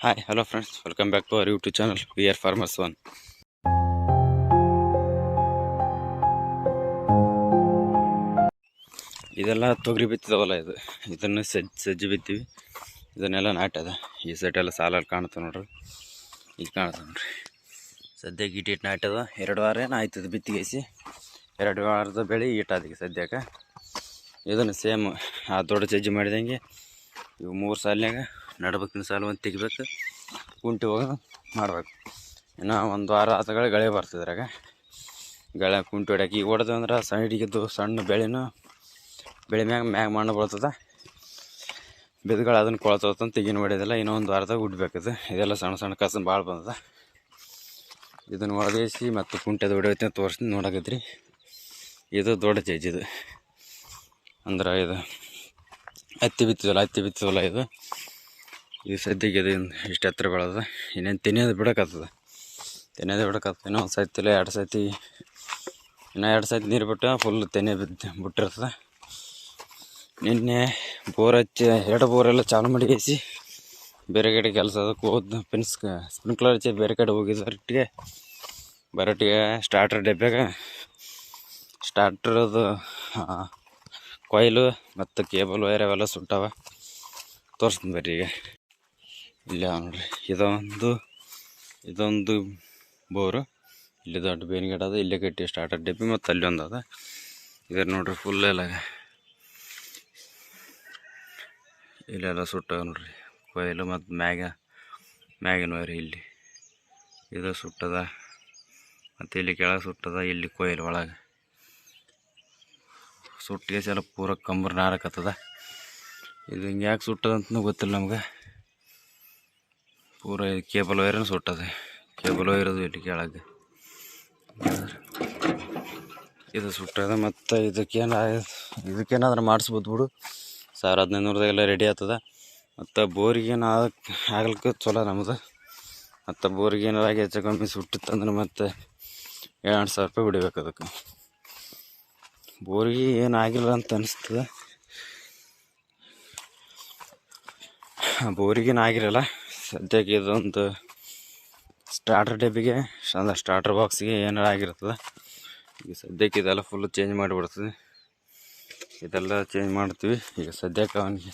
Hi hello friends welcome back to our YouTube channel we are farmers one ಇದೆಲ್ಲ ತೊಗರಿ ಬಿತ್ತಿದವಲ್ಲ ಇದು. ಇದನ್ನು ಸಜ್ಜಿ ಸಜ್ಜಿ ಬಿತ್ತೀವಿ. ಇದನ್ನೆಲ್ಲ ನಾಟದ. ಈ ಸೈಡ್ ಎಲ್ಲ ಸಾಲಲ್ಲಿ ಕಾಣುತ್ತೆ ನೋಡ್ರಿ. ಈಗ ಕಾಣುತ್ತೆ ನೋಡ್ರಿ. ಸದ್ಯಕ್ಕೆ ಇಟ್ಟು ಇಟ್ಟು ನಾಟ್ಯದ ಎರಡು ವಾರ ಏನು ಆಯ್ತದ ಬಿತ್ತಿಗೆಸಿ ಎರಡು ವಾರದ ಬೆಳೆ ಈಟಾದೀಗ ಸದ್ಯಕ್ಕೆ. ಇದನ್ನು ಸೇಮ್ ಆ ದೊಡ್ಡ ಸಜ್ಜಿ ಮಾಡಿದಂಗೆ ಇವು ಮೂರು ಸಾಲಿನಾಗ ನಡ್ಬೇಕಿನ ಸಾಲ ಒಂದು ತೆಗಿಬೇಕು. ಕುಂಟಿ ಹೋಗೋದು ಮಾಡ್ಬೇಕು. ಇನ್ನು ಒಂದು ವಾರ ಆತಗಳ ಗಳೆ ಬರ್ತದೆ ಇದ್ರಾಗ. ಗಳೆ ಕುಂಟಿ ಹೊಡ್ಯಾಕೆ ಈಗ ಹೊಡೆದು ಅಂದ್ರೆ ಸೈಡಿಗಿದ್ದು ಸಣ್ಣ ಬೆಳೆನೂ ಬೆಳೆ ಮ್ಯಾಗ ಮ್ಯಾಗ ಮಣ್ಣು ಬೀಳ್ತದೆ. ಬಿದ್ದುಗಳು ಅದನ್ನು ಕೊಳತಂತ ತೆಗಿನ ಹೊಡೆಯೋದಿಲ್ಲ ಇನ್ನೂ ಒಂದು ವಾರದಾಗ ಉಡ್ಬೇಕದು. ಇದೆಲ್ಲ ಸಣ್ಣ ಸಣ್ಣ ಕಸ ಭಾಳ ಬಂದದ. ಇದನ್ನು ಒಡೆದೇಸಿ ಮತ್ತು ಕುಂಟೆದು ಹೊಡೆಯುತ್ತೆ ತೋರಿಸಿ ನೋಡಕತ್ರಿ. ಇದು ದೊಡ್ಡ ಚೇಜ್ ಇದು. ಅಂದ್ರೆ ಇದು ಹತ್ತಿ ಬಿತ್ತಿದಲ್ಲ ಹತ್ತಿ ಬಿತ್ತಿದಲ್ಲ ಇದು. ಈ ಸದ್ಯಕ್ಕೆ ಇದು ಇಷ್ಟು ಎತ್ತರ ಬೆಳೆದ ಇನ್ನೇನು ತಿನ್ನೋದು ಬಿಡೋಕ್ಕಾಗ್ತದೆ. ತಿನ್ನೋದು ಬಿಡೋಕ್ಕಾಗ್ತದೆ. ಇನ್ನೂ ಒಂದು ಸತಿ ಇಲ್ಲ ಎರಡು ಸತಿ ಇನ್ನೂ ಎರಡು ಸತಿ ನೀರು ಬಿಟ್ಟು ಫುಲ್ ತೆನೆ ಬಿದ್ದು ಬಿಟ್ಟಿರ್ತದೆ. ನಿನ್ನೆ ಬೋರ್ ಹಚ್ಚಿ ಎರಡು ಬೋರೆಲ್ಲ ಚಾಲು ಮಾಡಿ ಬೇಯಿಸಿ ಬೇರೆ ಕಡೆ ಕೆಲಸ ಅದಕ್ಕೆ ಹೋದ ಪಿನ್ಸ್ ಸ್ಪ್ರಿಂಕ್ಲರ್ ಹಚ್ಚಿ ಬೇರೆ ಕಡೆ ಹೋಗಿದ್ದರೊಟ್ಟಿಗೆ ಬರೋಟಿಗೆ ಸ್ಟಾರ್ಟರ್ ಡಬ್ಬ್ಯಾಗ ಸ್ಟಾರ್ಟ್ರದು ಕೊಯ್ಲು ಮತ್ತು ಕೇಬಲ್ ವೈರ್ ಅವೆಲ್ಲ ಸುಟ್ಟಾವ. ತೋರಿಸ್ತೀನಿ ಬರ್ರಿ ಈಗ. ಇಲ್ಲ ನೋಡ್ರಿ ಇದೊಂದು ಇದೊಂದು ಬೋರು. ಇಲ್ಲಿ ದೊಡ್ಡ ಬೇನ್ ಗಿಡ ಅದ, ಇಲ್ಲೇ ಕಟ್ಟಿ ಸ್ಟಾರ್ಟರ್ ಡಬ್ಬಿ ಮತ್ತು ಅಲ್ಲಿ ಒಂದು ಅದ. ಇದ್ರ ನೋಡ್ರಿ ಫುಲ್ ಎಲ್ಲ ಇಲ್ಲೆಲ್ಲ ಸುಟ್ಟ ನೋಡ್ರಿ. ಕೊಯ್ಲು ಮತ್ತು ಮ್ಯಾಗ, ಮ್ಯಾಗಿನ ವೈರ್ ಇಲ್ಲಿ. ಇದು ಸುಟ್ಟದ, ಮತ್ತು ಇಲ್ಲಿ ಕೆಳಗೆ ಸುಟ್ಟದ, ಇಲ್ಲಿ ಕೊಯ್ಲು ಒಳಗೆ. ಸುಟ್ಟಿಗೆ ಎಲ್ಲ ಪೂರ ಕಂಬರ್ ನಾರಕತ್ತದ ಇದು ಹಿಂಗೆ ಯಾಕೆ ಸುಟ್ಟದಂತನೂ ಗೊತ್ತಿಲ್ಲ ನಮ್ಗೆ. ಪೂರ ಕೇಬಲ್ ವೈರನ್ನು ಸುಟ್ಟದೆ. ಕೇಬಲ್ ವೈರ್ ಅದು ಇಲ್ಲಿ ಕೆಳಗೆ. ಇದು ಸುಟ್ಟದ ಮತ್ತು ಇದಕ್ಕೇನು ಇದಕ್ಕೇನಾದ್ರೂ ಮಾಡಿಸ್ಬೋದು ಬಿಡು. ಸಾವಿರ ಹದಿನೈದುನೂರದಾಗೆಲ್ಲ ರೆಡಿ ಆಗ್ತದ. ಮತ್ತು ಬೋರಿಗೇನು ಆಗ್ಲಿಕ್ಕೆ ಚಲೋ ನಮ್ದು. ಮತ್ತು ಬೋರಿಗೆ ಏನಾರ ಆಗಿ ಹೆಚ್ಚು ಕಮ್ಮಿ ಸುಟ್ಟಿತ್ತಂದ್ರೆ ಮತ್ತೆ ಏಳೆಂಟು ಸಾವಿರ ರೂಪಾಯಿ ಬಿಡಬೇಕು ಅದಕ್ಕೆ. ಬೋರಿಗೆ ಏನಾಗಿಲ್ಲ ಅಂತ ಅನಿಸ್ತದೆ. ಬೋರಿಗೇನು ಆಗಿರಲ್ಲ. ಸದ್ಯಕ್ಕೆ ಇದೊಂದು ಸ್ಟಾರ್ಟರ್ ಡಬ್ಬಿಗೆ ಅಂದ್ರೆ ಸ್ಟಾರ್ಟರ್ ಬಾಕ್ಸಿಗೆ ಏನಾರು ಆಗಿರ್ತದೆ. ಈಗ ಸದ್ಯಕ್ಕೆ ಇದೆಲ್ಲ ಫುಲ್ ಚೇಂಜ್ ಮಾಡಿಬಿಡ್ತದೆ. ಇದೆಲ್ಲ ಚೇಂಜ್ ಮಾಡ್ತೀವಿ. ಈಗ ಸದ್ಯಕ್ಕೆ ಅವನಿಗೆ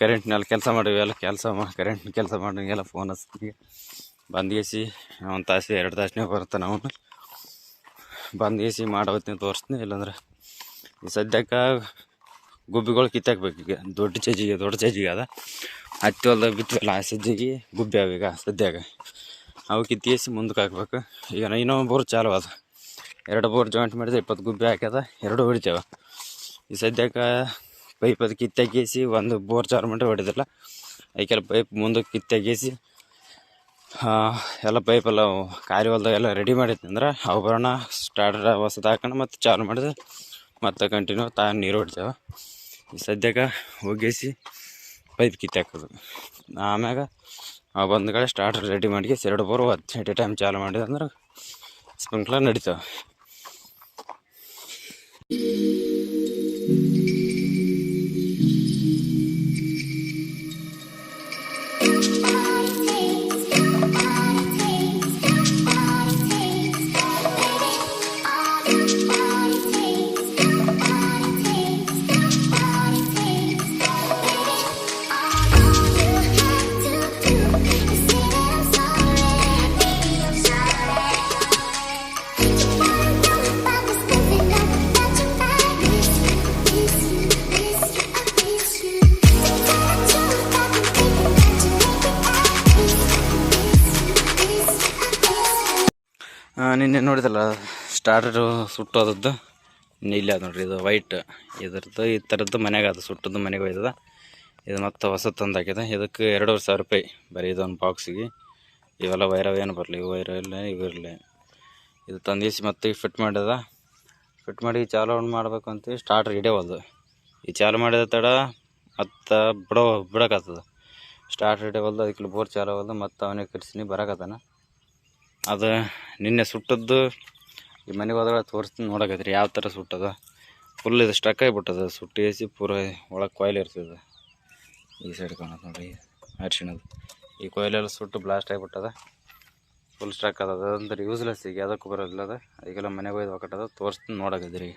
ಕರೆಂಟ್ನಲ್ಲಿ ಕೆಲಸ ಮಾಡಿವಿ ಎಲ್ಲ ಕೆಲಸ ಮಾ ಕರೆಂಟ್ ಕೆಲಸ ಮಾಡೋಂಗೆಲ್ಲ ಫೋನ್ ಹಚ್ತೀವಿ ಬಂದ್ಗೇಸಿ ಒಂದು ತಾಸು ಎರಡು ತಾಸನೇ ಬರ್ತಾನೆ ಅವನು. ಬಂದ್ಗೇಸಿ ಮಾಡೋತ್ತೀನಿ ತೋರಿಸ್ತೀನಿ, ಇಲ್ಲಾಂದ್ರೆ ಈ ಸದ್ಯಕ್ಕೆ ಗುಬ್ಬಿಗಳು ಕಿತ್ತಾಕ್ಬೇಕು ಈಗ. ದೊಡ್ಡ ಚಜ್ಜಿಗೆ ದೊಡ್ಡ ಚಜ್ಜಿಗೆ ಅದ. ಹತ್ತಿ ಹೊಲ್ದಾಗ ಬಿತ್ತವಲ್ಲ ಆ ಸಜ್ಜಿಗೆ ಗುಬ್ಬಿ ಅವೀಗ ಸದ್ಯಾಗ. ಅವು ಕಿತ್ತೇಸಿ ಮುಂದಕ್ಕೆ ಹಾಕ್ಬೇಕು. ಈಗ ಇನ್ನೊಂದು ಬೋರ್ ಚಾಲು ಅದ. ಎರಡು ಬೋರ್ ಜಾಯಿಂಟ್ ಮಾಡಿದ್ರೆ ಇಪ್ಪತ್ತು ಗುಬ್ಬಿ ಹಾಕ್ಯದ, ಎರಡು ಹೊಡಿತೇವೆ. ಈ ಸದ್ಯಕ್ಕೆ ಪೈಪ್ ಅದು ಕಿತ್ತಾಕೇಸಿ ಒಂದು ಬೋರ್ ಚಾಲು ಮಾಡಿ ಹೊಡಿದಿಲ್ಲ. ಐಕೆಲ್ಲ ಪೈಪ್ ಮುಂದಕ್ಕೆ ಕಿತ್ತಾಕೇಸಿ ಎಲ್ಲ ಪೈಪೆಲ್ಲ ಹೊಲ್ದಾಗ ಹೊಲ್ದಾಗೆಲ್ಲ ರೆಡಿ ಮಾಡಿತ್ತಂದ್ರೆ ಅವು ಬರೋಣ ಸ್ಟಾರ್ಟರ್ ಹೊಸದು ಹಾಕೋಣ ಮತ್ತು ಚಾಲು ಮಾಡಿದ್ರೆ ಮತ್ತೆ ಕಂಟಿನ್ಯೂ ತಾ ನೀರು ಹೊಡಿತೇವೆ. ಸದ್ಯಕ್ಕೆ ಒಗ್ಗಿಸಿ ಪೈಪ್ ಕಿತ್ತಾಕೋದು ಆಮ್ಯಾಗ ಬಂದ ಕಡೆ ಸ್ಟಾರ್ಟರ್ ರೆಡಿ ಮಾಡಿ ಎರಡು ಬೋರ್ ಹತ್ತು ಎಟ್ ಎ ಟೈಮ್ ಚಾಲು ಮಾಡಿದೆ ಅಂದ್ರೆ ಸ್ಪ್ರಿಂಕ್ಲರ್ ನಡೀತಾವೆ. ನಿನ್ನೆ ನೋಡಿದಲ್ಲ ಸ್ಟಾರ್ಟರು ಸುಟ್ಟೋದದ್ದು? ನೀಲಿ ಅದು ನೋಡ್ರಿ, ಇದು ವೈಟ್ ಇದ್ರದ್ದು, ಈ ಥರದ್ದು ಮನೆಗೆ ಅದು ಸುಟ್ಟದ್ದು ಮನೆಗೆ ಹೋಯ್ತದ ಇದು ಮತ್ತೆ ಹೊಸ ತಂದು ಹಾಕಿದೆ ಇದಕ್ಕೆ ಎರಡೂವರೆ ಸಾವಿರ ರೂಪಾಯಿ ಬರೀ ಇದೊಂದು ಬಾಕ್ಸಿಗೆ ಇವೆಲ್ಲ ವೈರವೇನು ಬರಲಿ ವೈರ ಇಲ್ಲ ಇವಿರಲಿ ಇದು ತಂದಿಸಿ ಮತ್ತೆ ಫಿಟ್ ಮಾಡಿದ. ಫಿಟ್ ಮಾಡಿ ಚಾಲು ಮಾಡ್ಬೇಕು ಅಂತ ಸ್ಟಾರ್ಟರ್ ಹಿಡಿಯೋದು ಈ ಚಾಲು ಮಾಡಿದ ತಡ ಮತ್ತು ಬಿಡೋ ಬಿಡೋಕತ್ತದ ಸ್ಟಾರ್ಟ್ ಹಿಡಿಯವಲ್ದು ಅದಕ್ಕೆ ಬೋರ್ ಚಾಲು ಮತ್ತು ಅವನಿಗೆ ಕರ್ಸಿನಿ ಬರಕತ್ತಾನ ಅದು ನಿನ್ನೆ ಸುಟ್ಟದ್ದು ಈ ಮನೆಗೆ ಹೋದಾಗ ತೋರಿಸ್ತೀನಿ ನೋಡಕತ್ರಿ ಯಾವ ಥರ ಸುಟ್ಟದ? ಫುಲ್ ಇದು ಸ್ಟಕ್ ಆಗಿಬಿಟ್ಟದ. ಸುಟ್ಟು ಏಸಿ ಪೂರ ಒಳಗೆ ಕೊಯ್ಲು ಇರ್ತದೆ. ಈ ಸೈಡ್ ಕಾಣತ್ತೆ ನೋಡಿ ಅರಿಶಿಣದ. ಈ ಕೊಯ್ಲೆಲ್ಲ ಸುಟ್ಟು ಬ್ಲಾಸ್ಟ್ ಆಗಿಬಿಟ್ಟದ. ಫುಲ್ ಸ್ಟ್ರಕ್ ಅದ ಅದಂದ್ರೆ ಯೂಸ್ಲೆಸ್ ಈಗ. ಯಾವುದಕ್ಕೂ ಬರೋದಿಲ್ಲ ಅದ. ಈಗೆಲ್ಲ ಮನೆಗೆ ಹೋಯ್ದು ಒಕ್ಕಟ್ಟದ. ತೋರಿಸ್ತೀನಿ ನೋಡಕತ್ತೀರಿ